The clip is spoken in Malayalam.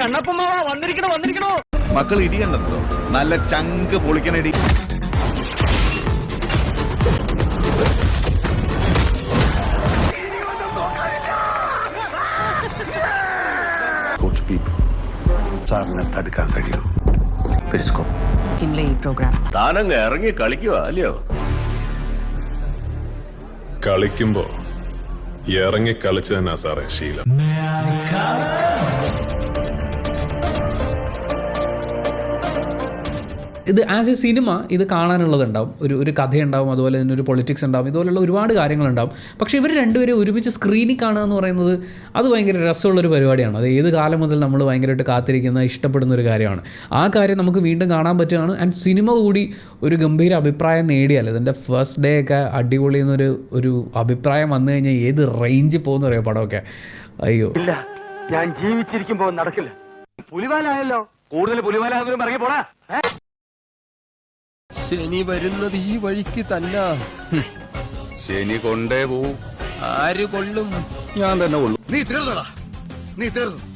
കണ്ണപ്പമ്മാവാ വന്നിരിക്കണോ വന്നിരിക്കണോ? മക്കൾ ഇടി കണ്ടോ നല്ല ചങ്ക് പൊളിക്കണ ഇടി Coach people. സാറിനെ തടുക്കാൻ കഴിയൂ? കിംലെ ഈ പ്രോഗ്രാം താനങ്ങ് ഇറങ്ങി കളിക്കുക അല്ലയോ? കളിക്കുമ്പോ ഇറങ്ങി കളിച്ചു തന്നെ സാറേ ശീലം. ഇത് ആസ് എ സിനിമ ഇത് കാണാനുള്ളതുണ്ടാവും. ഒരു ഒരു കഥയുണ്ടാവും അതുപോലെ തന്നെ ഒരു പൊളിറ്റിക്സ് ഉണ്ടാവും ഇതുപോലുള്ള ഒരുപാട് കാര്യങ്ങളുണ്ടാവും. പക്ഷേ ഇവർ രണ്ടുപേരും ഒരുമിച്ച് സ്ക്രീനിൽ കാണുക എന്ന് പറയുന്നത് അത് ഭയങ്കര രസമുള്ളൊരു പരിപാടിയാണ്. അത് ഏത് കാലം മുതൽ നമ്മൾ ഭയങ്കരമായിട്ട് കാത്തിരിക്കുന്ന ഇഷ്ടപ്പെടുന്ന ഒരു കാര്യമാണ്. ആ കാര്യം നമുക്ക് വീണ്ടും കാണാൻ പറ്റുകയാണ്. ആൻഡ് സിനിമ കൂടി ഒരു ഗംഭീര അഭിപ്രായം നേടിയാൽ ഇതിന്റെ ഫസ്റ്റ് ഡേ ഒക്കെ അടിപൊളി എന്നൊരു ഒരു അഭിപ്രായം വന്നു കഴിഞ്ഞാൽ ഏത് റേഞ്ച് പോകുന്ന അറിയോ പടമൊക്കെ? അയ്യോ. ഇല്ല ഞാൻ ജീവിച്ചിരിക്കുമ്പോൾ നടക്കില്ല. പുലിവാലായല്ലോ. കൂടുതൽ പുലിവാലാകും ഇറങ്ങി പോടാ ശനി വരുന്നത് ഈ വഴിക്ക് തന്നെ. ശനി കൊണ്ടേ പോവും. ആര് കൊള്ളും? ഞാൻ തന്നെ കൊള്ളും. നീ തീർന്നടാ. നീ തീർന്നു.